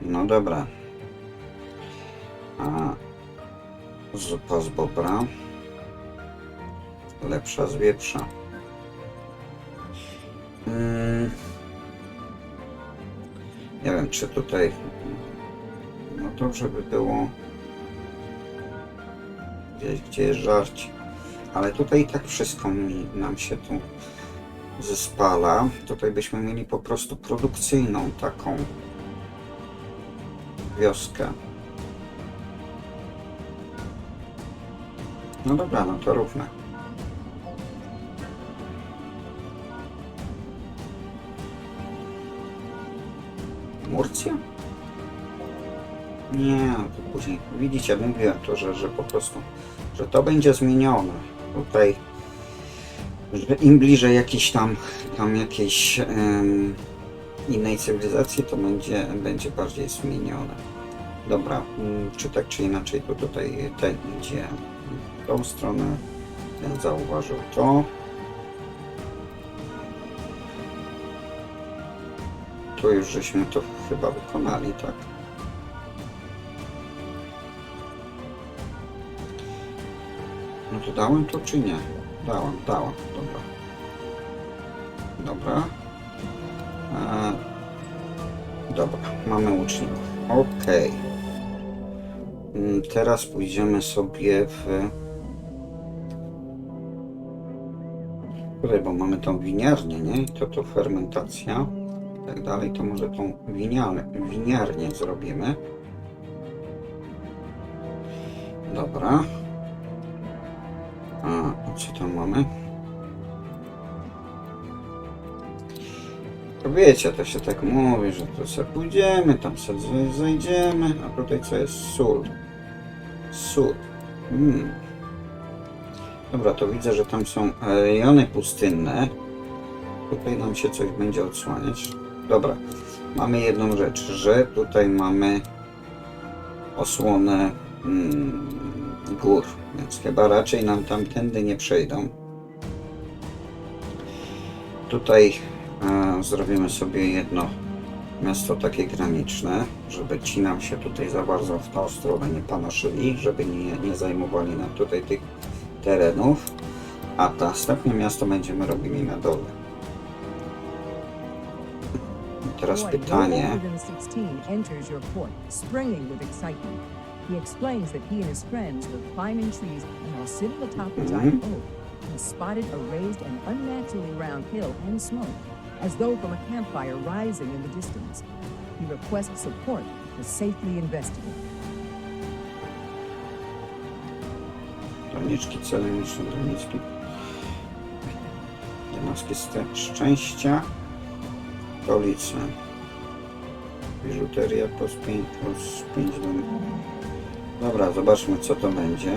No dobra. A zupa z bobra. Lepsza z wieprza. Mm. Nie wiem, czy tutaj. No dobrze by było. Gdzieś, gdzie jest żarć. Ale tutaj i tak wszystko mi, nam się tu zespala. Tutaj byśmy mieli po prostu produkcyjną taką wioskę. No dobra, no to równe. Murcja? Nie, to później. Widzicie, mówiłem to, że, że po prostu, że to będzie zmienione. Tutaj, że im bliżej jakiejś tam, tam jakiejś em, innej cywilizacji, to będzie, będzie bardziej zmienione. Dobra, mm, czy tak czy inaczej, to tutaj ten idzie w tą stronę, ten zauważył to. Tu już żeśmy to chyba wykonali, tak? No to dałem to czy nie? Dałem, dałem, dobra. Dobra. Dobra, mamy łuczników. Okej. Mm, Teraz pójdziemy sobie w... Tutaj, bo mamy tą winiarnię, nie? To to fermentacja. i Tak dalej, to może tą winiarnię, winiarnię zrobimy. Dobra. A, co tam mamy? Wiecie, to się tak mówi, że to sobie pójdziemy, tam sobie zej- zejdziemy, a tutaj co jest? Sól. Sól. Hmm. Dobra, to widzę, że tam są rejony pustynne. Tutaj nam się coś będzie odsłaniać. Dobra, mamy jedną rzecz, że tutaj mamy osłonę mm, gór, więc chyba raczej nam tamtędy nie przejdą. Tutaj zrobimy sobie jedno miasto takie graniczne, żeby ci nam się tutaj za bardzo w tą stronę nie panoszyli, żeby nie, nie zajmowali nam tutaj tych terenów, a to następne miasto będziemy robili na dole. I Teraz pytanie. older than 16 enters your port, springing with excitement. He explains that he and his friends were climbing trees and while sitting atop a giant oak, he spotted a raised and unnaturally round hill and smoke, as though from a campfire rising in the distance. He requests support to safely investigate. Doniczki celemiczne, doniczki. Damaski szczęścia. Stolice. Biżuteria plus 5 plus 5 do... Dobra, zobaczmy co to będzie.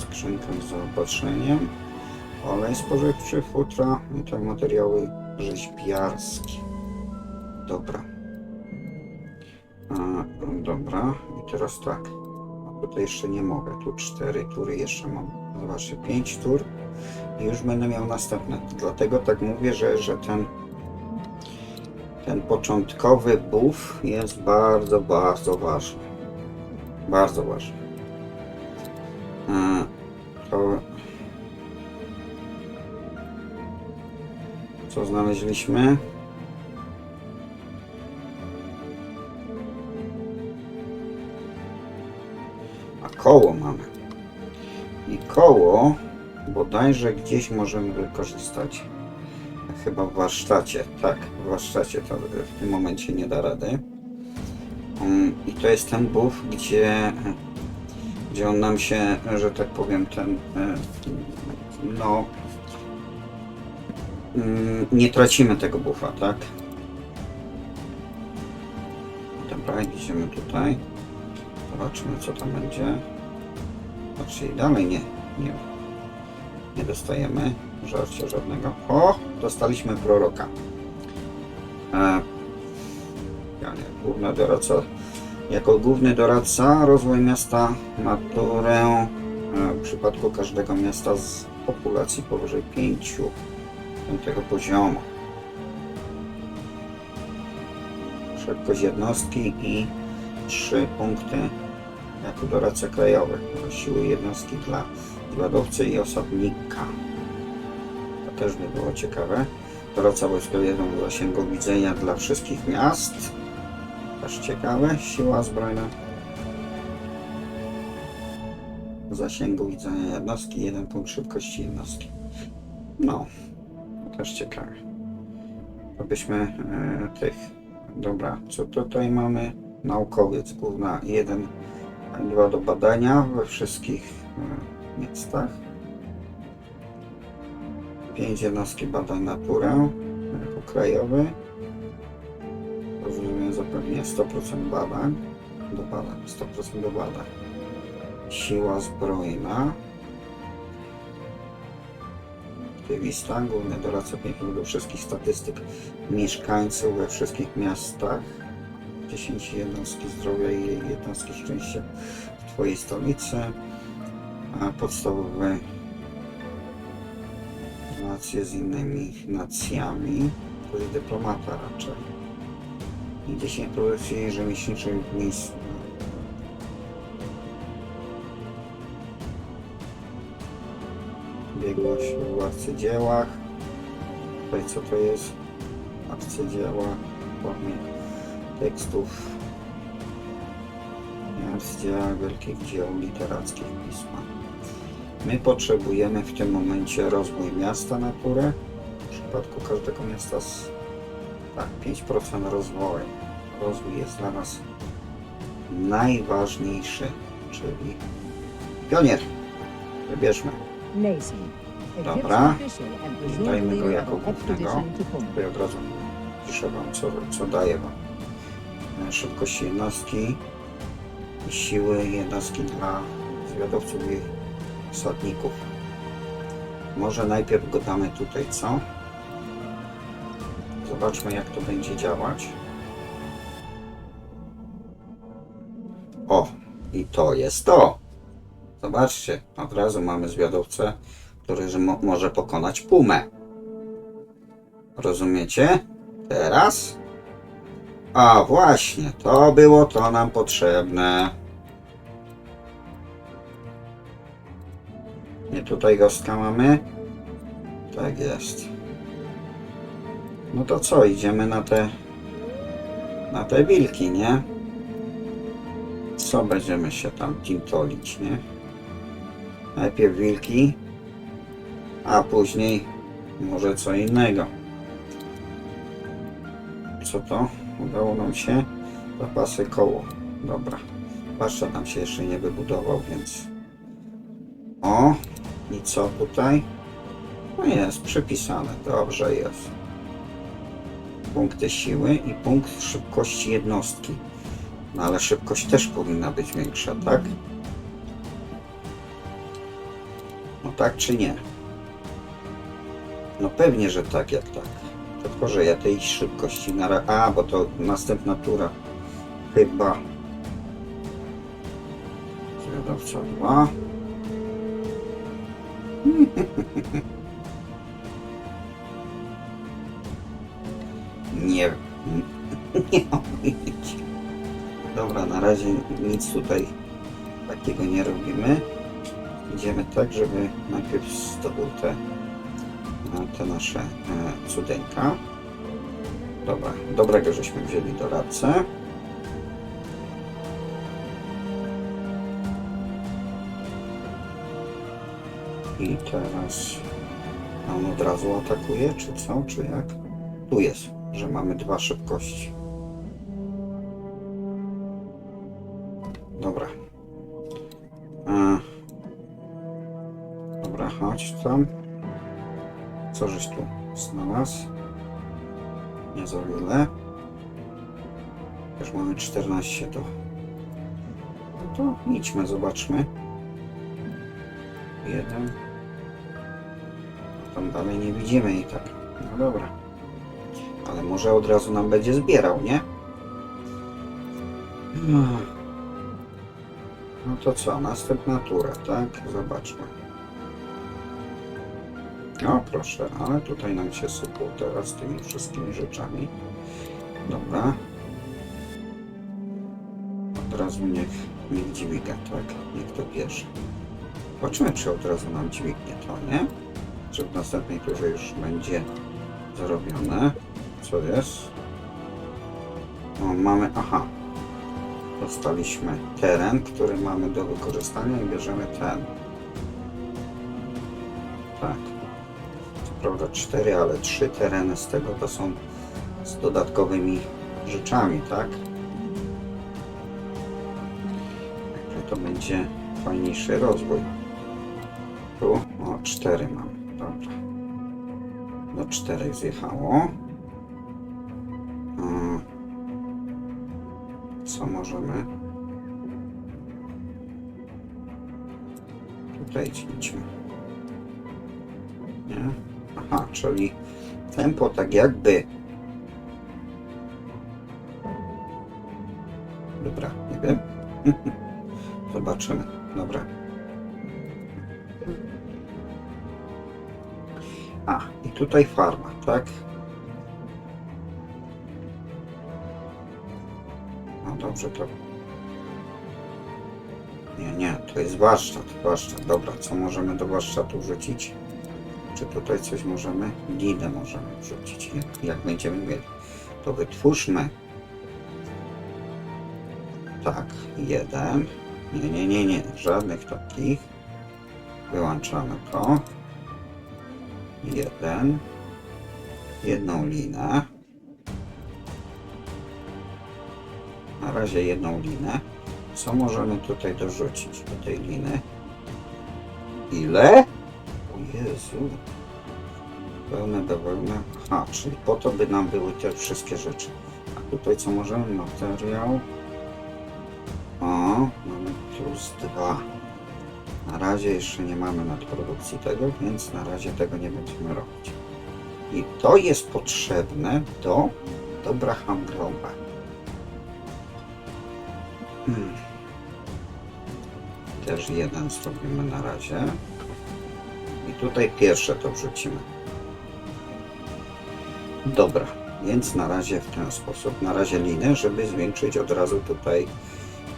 Skrzynka z zaopatrzeniem. Olej spożywczy, futra, i tak materiały rzeźbiarskie. Dobra. A, dobra, i teraz tak. Tutaj jeszcze nie mogę. Tu cztery tury jeszcze mam. Zobaczcie, pięć tur i już będę miał następne. Dlatego tak mówię, że, że ten ten początkowy buff jest bardzo, bardzo ważny. Bardzo ważny. E, to co znaleźliśmy? A koło mamy. I koło bodajże gdzieś możemy wykorzystać. Chyba w warsztacie. Tak, w warsztacie to w tym momencie nie da rady. Um, I to jest ten buff, gdzie, gdzie on nam się, że tak powiem, ten e, no mm, nie tracimy tego buffa, tak? Dobra, idziemy tutaj. Zobaczymy co tam będzie. Znaczy dalej nie, nie, nie dostajemy żarcia żadnego. O, dostaliśmy proroka. E, ja nie, główny doradca. Jako główny doradca rozwój miasta ma turę e, w przypadku każdego miasta z populacji powyżej 5 piątego poziomu. szybkość jednostki i 3 punkty jako doradca krajowy. Siły jednostki dla zwiadowcy i osadnika. To też by było ciekawe. Doradca wojskowy w zasięgu widzenia dla wszystkich miast. Też ciekawe. Siła zbrojna. Zasięgu widzenia jednostki, jeden punkt szybkości jednostki. No, też ciekawe. To byśmy e, tych. Dobra, co tutaj mamy? Naukowiec główna 1, 2 do badania we wszystkich e, miastach. 5 jednostki badań naturę jako krajowy. Rozumiem zapewnia 100% badań. Do badań, 100% do badań. Siła zbrojna. Doradca piękny do wszystkich statystyk mieszkańców we wszystkich miastach. 10 jednostki zdrowia i jednostki szczęścia w Twojej stolicy. A podstawowe relacje z innymi nacjami. To jest dyplomata raczej. I 10 produkcji rzemieślniczych miejsc. Biegłość w arcydziełach. Tutaj co to jest? Arcydzieła w formie tekstów arcydzieła wielkich dzieł literackich pisma. My potrzebujemy w tym momencie rozwój miasta naturę. W przypadku każdego miasta z tak, 5% rozwoju. Rozwój jest dla nas najważniejszy, czyli pionier. Wybierzmy. Dobra. Dajmy go jako głównego. Tutaj od razu piszę Wam, co, co daje Wam. E, Szybkość jednostki i siły jednostki dla zwiadowców i osadników. Może najpierw go damy tutaj, co? Zobaczmy, jak to będzie działać. O, i to jest to. Zobaczcie, od razu mamy zwiadowcę, który mo może pokonać pumę. Rozumiecie? Teraz? A właśnie, to było to nam potrzebne. Nie tutaj gostka mamy? Tak jest. No to co, idziemy na te na te wilki, nie? Co będziemy się tam tintolić, nie? Najpierw wilki, a później może co innego. Co to? Udało nam się zapasy koło. Dobra. Paszcza nam się jeszcze nie wybudował, więc... O! I co tutaj? No jest, przypisane. Dobrze jest. Punkty siły i punkt szybkości jednostki. No ale szybkość też powinna być większa, tak? Tak czy nie? No pewnie, że tak, jak tak. Tylko, że ja tej szybkości na ra- A, bo to następna tura. Chyba. Zwiadowca 2. Nie. Nie. Dobra, na razie nic tutaj takiego nie robimy. Idziemy tak, żeby najpierw zdobył te te nasze e, cudeńka. Dobra, dobrego żeśmy wzięli doradcę. I teraz on od razu atakuje, czy co, czy jak? Tu jest, że mamy dwa szybkości. Tam. Co żeś tu znalazł? Nie za wiele. Już mamy 14 to. No to idźmy, zobaczmy. Jeden. Tam dalej nie widzimy i tak. No dobra. Ale może od razu nam będzie zbierał, nie? No. No to co? Następna tura, tak? Zobaczmy. O, proszę, ale tutaj nam się sypło teraz tymi wszystkimi rzeczami. Dobra. razu niech, niech dźwiga, tak? Niech to bierze. Zobaczymy, czy od razu nam dźwignie to, nie? Czy w następnej turze już będzie zrobione. Co jest? O, mamy, aha. Dostaliśmy teren, który mamy do wykorzystania i bierzemy ten. Tak. Prawda cztery, ale trzy tereny z tego to są z dodatkowymi rzeczami, tak? Także to będzie fajniejszy rozwój. Tu, o, cztery mamy, dobra. Do czterech zjechało. Co możemy? Tutaj idźmy. Nie? Aha, czyli tempo tak jakby. Dobra, nie wiem. Zobaczymy. Dobra. A, i tutaj farma, tak? No dobrze, to... Nie, nie, to jest warsztat, warsztat. Dobra, co możemy do warsztatu wrzucić? Czy tutaj coś możemy? Gidę możemy wrzucić, jak będziemy mieli. To wytwórzmy. Tak, jeden. Nie, nie, nie, nie, żadnych takich. Wyłączamy to. Jeden. Jedną linę. Na razie jedną linę. Co możemy tutaj dorzucić do tej liny? Ile? Jezu. Pełne, dowolne. Aha, czyli po to by nam były te wszystkie rzeczy. A tutaj co możemy? Materiał. O, mamy plus dwa. Na razie jeszcze nie mamy nadprodukcji tego, więc na razie tego nie będziemy robić. I to jest potrzebne do, do Braham Groba. Hmm. Też jeden zrobimy na razie. Tutaj pierwsze to wrzucimy. Dobra, więc na razie w ten sposób. Na razie linę, żeby zwiększyć od razu tutaj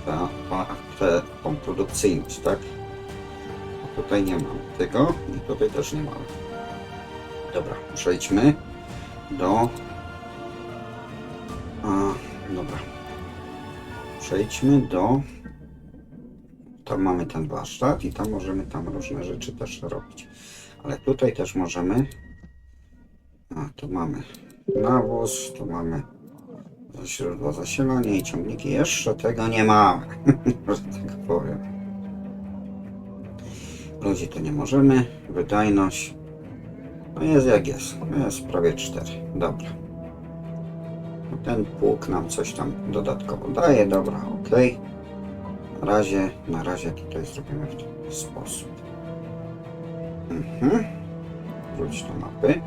ta, ta, tę tą produkcyjność, tak? A tutaj nie mamy tego i tutaj też nie mamy. Dobra, przejdźmy do. A, dobra. Przejdźmy do. Tam mamy ten warsztat i tam możemy tam różne rzeczy też robić. Ale tutaj też możemy. A, tu mamy nawóz, tu mamy źródło zasilania i ciągniki. Jeszcze tego nie mamy, że tak powiem. Ludzi tu nie możemy. Wydajność. No jest jak jest. Jest prawie 4. Dobra. Ten pług nam coś tam dodatkowo daje. Dobra, ok. Na razie, na razie tutaj zrobimy w ten sposób. Mhm. Wróć do mapy.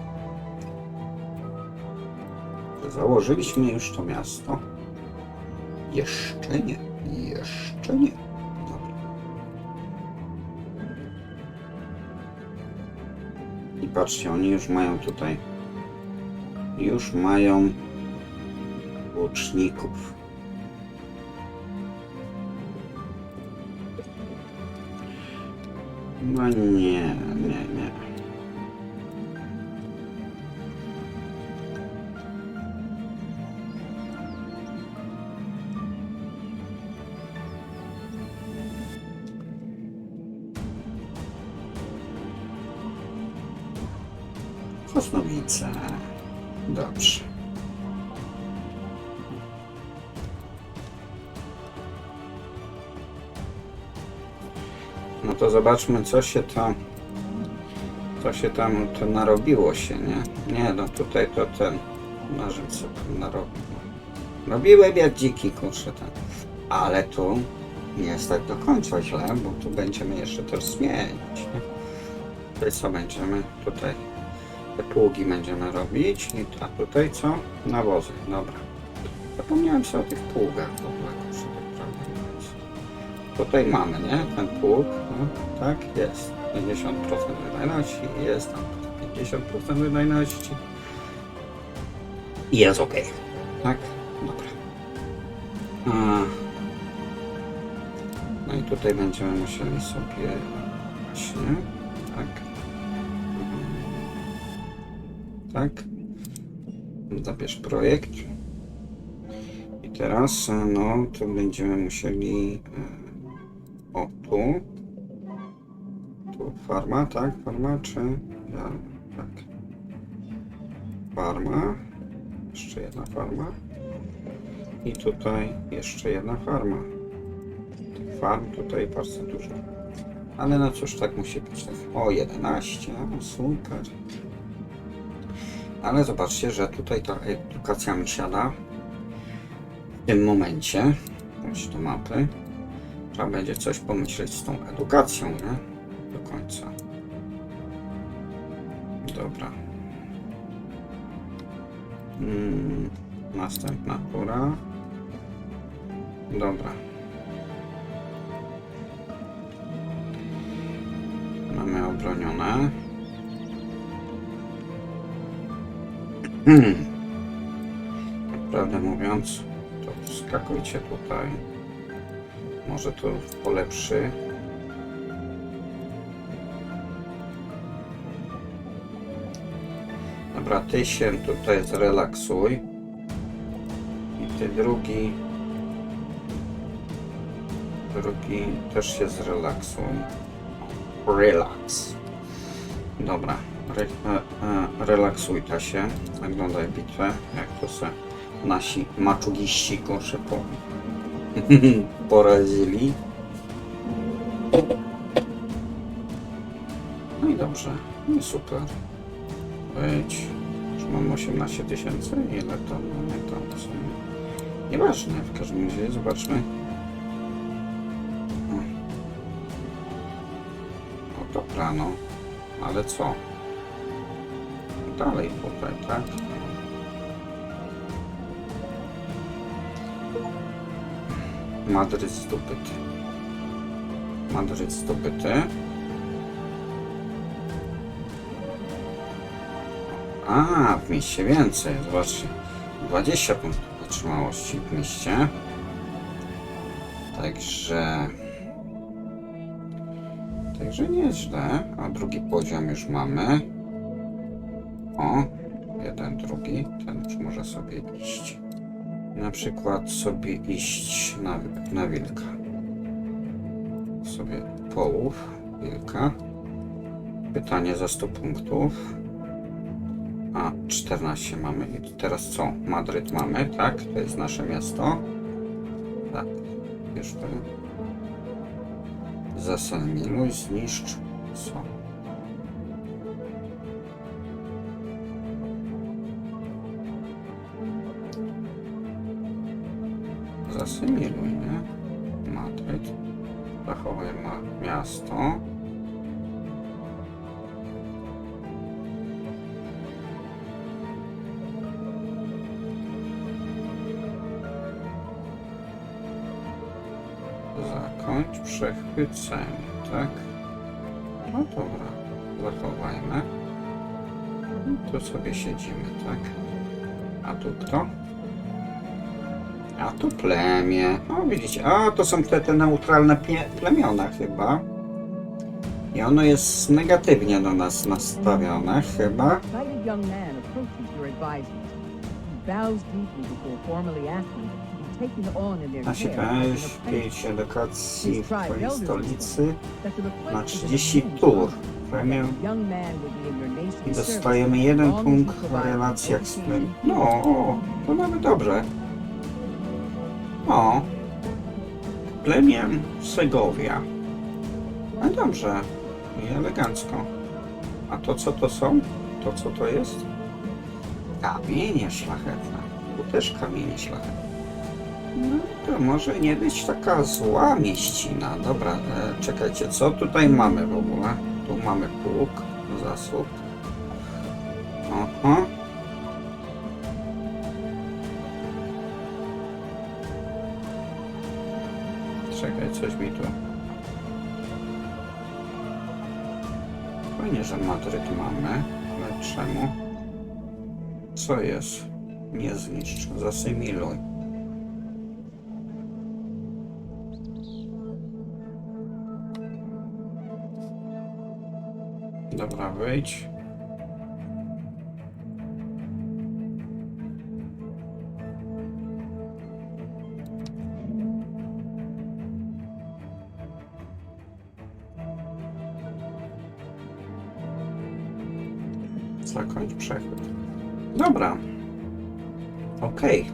Założyliśmy już to miasto. Jeszcze nie. Jeszcze nie. Dobra. I patrzcie, oni już mają tutaj. Już mają łuczników. No nie, nie, nie. Kosnowice. Dobrze. To zobaczmy, co się tam. Co się tam to narobiło się, nie? Nie, no tutaj to ten. Narzędz sobie tam narobił. Robiłem jak dziki, kurczę ten. Ale tu nie jest tak do końca źle, bo tu będziemy jeszcze też zmienić. Nie? Tutaj co będziemy? Tutaj te pługi będziemy robić. A tutaj co? Nawozy. Dobra. Zapomniałem sobie o tych pługach w ogóle, Tutaj mamy, nie? Ten pług, no, tak, jest. 50% wydajności, jest tam 50% wydajności. Jest ok. Tak? Dobra. A, No i tutaj będziemy musieli sobie właśnie tak. Tak. Zabierz projekt. I teraz, e, no, to będziemy musieli. O, tu. Tu farma, tak? Farma, czy. Ja, tak. Farma. Jeszcze jedna farma. I tutaj jeszcze jedna farma. Tych farm tutaj bardzo dużo. Ale no cóż, tak musi być. O, 11, no super. Ale zobaczcie, że tutaj ta edukacja mi siada. W tym momencie, chodź do mapy, trzeba będzie coś pomyśleć z tą edukacją, nie? Do końca. Dobra. Mm, następna tura. Dobra. Mamy obronione. Prawdę mówiąc, to skakujcie tutaj. Może to polepszy. Dobra, ty się tutaj zrelaksuj. I ty drugi. Drugi też się zrelaksuj. Relax. Dobra. Re, e, e, relaksuj ta się. Oglądaj bitwę, jak to se nasi maczugiści kosze po, poradzili. No i dobrze. No i super. Być. Już mam 18 tysięcy. Ile to? No nie to. w sumie. Nieważne. W każdym razie zobaczmy. No dobra, no. Ale co? Dalej tutaj, tak? Madryt zdobyty. Madryt zdobyty. A, w mieście więcej. Zobaczcie. 20 punktów wytrzymałości w mieście. Także... Także nieźle. A drugi poziom już mamy. O, jeden, drugi. Ten już może sobie iść. Na przykład sobie iść na, na wilka. Sobie połów wilka. Pytanie za 100 punktów. A, 14 mamy. I teraz co? Madryt mamy, tak? To jest nasze miasto. Tak. Już to. Zasaniluj, zniszcz. Co? Zasymiluj, nie? Madryt. Zachowaj ma miasto. Zakończ przechwycenie, tak? No dobra, zachowajmy. Tu sobie siedzimy, tak? A tu kto? A tu plemię. O, widzicie, a to są te, te neutralne plemiona chyba. I ono jest negatywnie do nas nastawione, chyba. Nasi. 5 edukacji w twojej stolicy na is 30 an tur. Premię i dostajemy jeden punkt w relacjach z tym. No, to nawet dobrze. O, plemię Segowia. No dobrze i elegancko. A to co to są? To co to jest? Kamienie szlachetne. Tu też kamienie szlachetne. No to może nie być taka zła mieścina. Dobra, e, czekajcie, co tutaj mamy w ogóle? Tu mamy pług, zasób. matury tu mamy, ale czemu? Co jest? Nie zniszcz, zasymiluj. Dobra, wyjdź. Zakończ przechód. Dobra. Okej.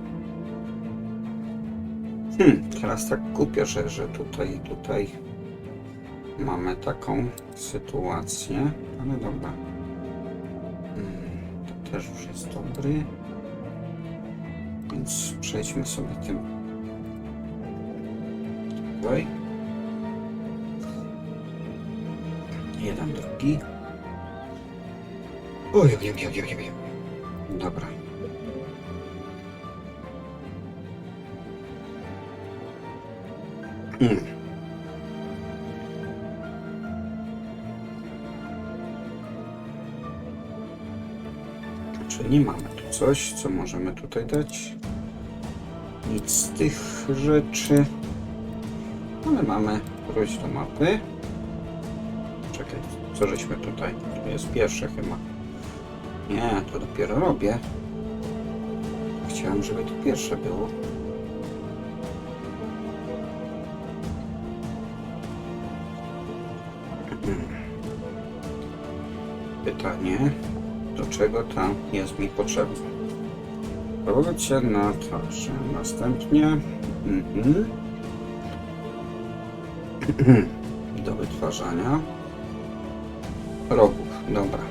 Hmm, teraz tak kupię, że, że tutaj, tutaj mamy taką sytuację, ale dobra. Mm, To też już jest dobry. Więc przejdźmy sobie tym. Tutaj. Jeden, drugi. Oj, oj, oj, oj, oj. Dobra. Mm. Czyli mamy tu coś, co możemy tutaj dać. Nic z tych rzeczy. Ale mamy wróć do mapy. Czekaj, co żeśmy tutaj? To jest pierwsze chyba. Nie, to dopiero robię. Chciałem, żeby to pierwsze było. Pytanie, do czego tam jest mi potrzebne? Się na że następnie mhm. do wytwarzania rogów. Dobra,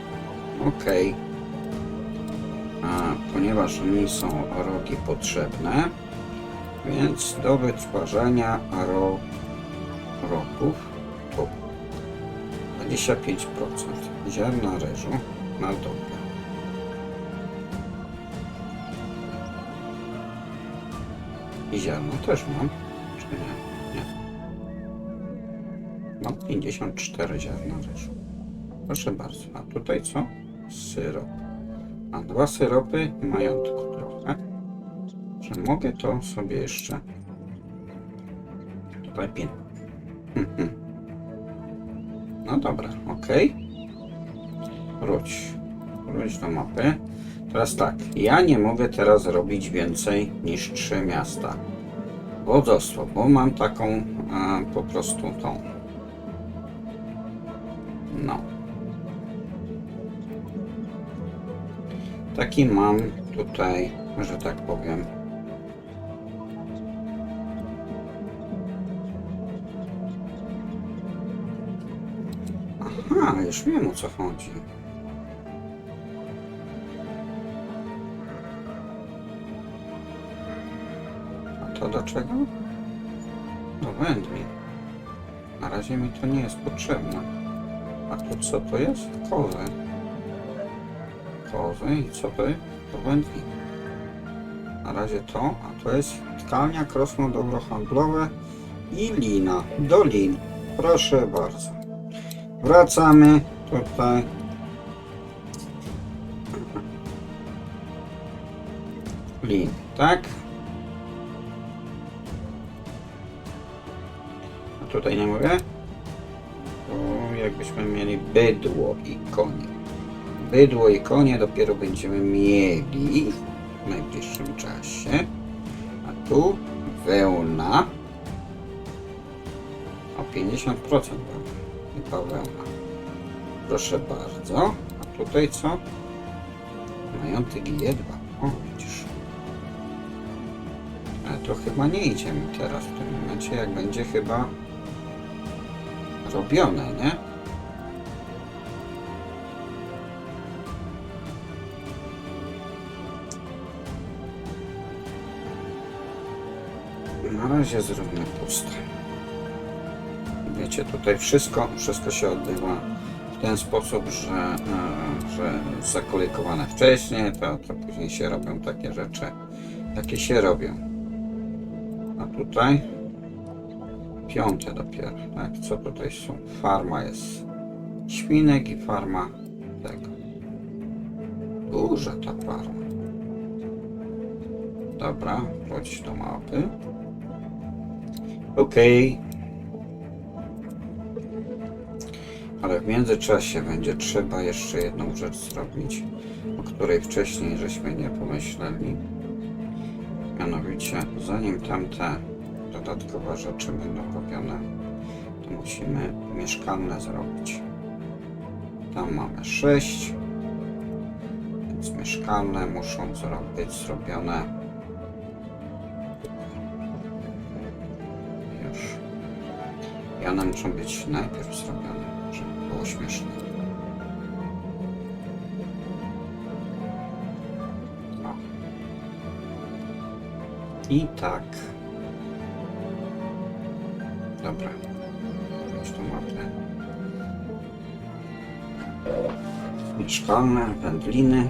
okej. A ponieważ mi są rogi potrzebne, więc do wytwarzania ro rogów to 25% ziarna ryżu na dobę. I ziarno też mam, czy nie? Nie. Mam 54 ziarna ryżu. Proszę bardzo. A tutaj co? Syrop. Dwa syropy majątku trochę. Że mogę to sobie jeszcze tutaj pin. Mhm. No dobra, ok. Wróć. Wróć do mapy. Teraz tak, ja nie mogę teraz robić więcej niż trzy miasta. Wodzostwo, bo mam taką a, po prostu tą. No. Taki mam tutaj, że tak powiem. Aha, już wiem o co chodzi. A to do czego? Do. Na razie mi to nie jest potrzebne. A to co to jest? Kozy. Kozy i co jest? To wędli. Na razie to, a to jest tkania, krosno dobro i lina. Do lin. Proszę bardzo. Wracamy tutaj. Lin, tak? A tutaj nie mogę? To jakbyśmy mieli bydło i konie. Bydło i konie dopiero będziemy mieli w najbliższym czasie. A tu wełna o 50% wełna i bawełna. Proszę bardzo. A tutaj co? Majątek jedwa. O, widzisz. Ale to chyba nie idzie mi teraz w tym momencie, jak będzie chyba robione, nie? Na razie zróbmy puste. Wiecie, tutaj wszystko, wszystko się odbywa w ten sposób, że, e, że zakolejkowane wcześniej, to, to później się robią takie rzeczy, jakie się robią. A tutaj piąte dopiero, tak? Co tutaj są? Farma jest świnek i farma tego. Duża ta farma. Dobra, wróć do mapy. Okej. Ale w międzyczasie będzie trzeba jeszcze jedną rzecz zrobić, o której wcześniej żeśmy nie pomyśleli. Mianowicie, zanim tamte dodatkowe rzeczy będą robione, to musimy mieszkalne zrobić. Tam mamy 6, więc mieszkalne muszą być zrobione I one muszą być najpierw zrobione, żeby było śmieszne. O. I tak. Dobra. Już to mapę. Mieszkalne, wędliny.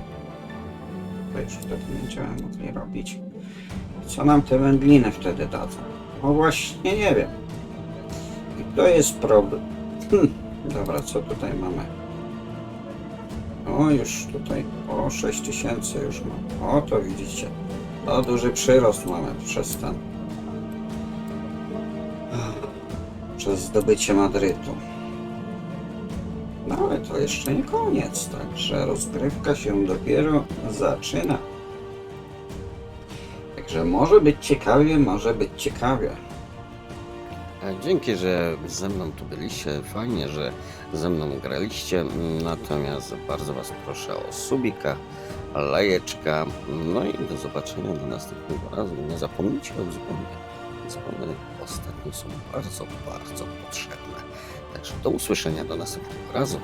To już wtedy będziemy mogli robić. Co nam te wędliny wtedy dadzą? No właśnie nie wiem. To jest problem. Hm. Dobra, co tutaj mamy? O, już tutaj o 6000 już mam. O, to widzicie. O, duży przyrost mamy przez ten. Przez zdobycie Madrytu. No ale to jeszcze nie koniec, także rozgrywka się dopiero zaczyna. Także może być ciekawie, może być ciekawie. Dzięki, że ze mną tu byliście. Fajnie, że ze mną graliście. Natomiast bardzo Was proszę o subika, lajeczka. No i do zobaczenia do następnego razu. Nie zapomnijcie o dzwonie. Dzwony ostatnio są bardzo, bardzo potrzebne. Także do usłyszenia do następnego razu.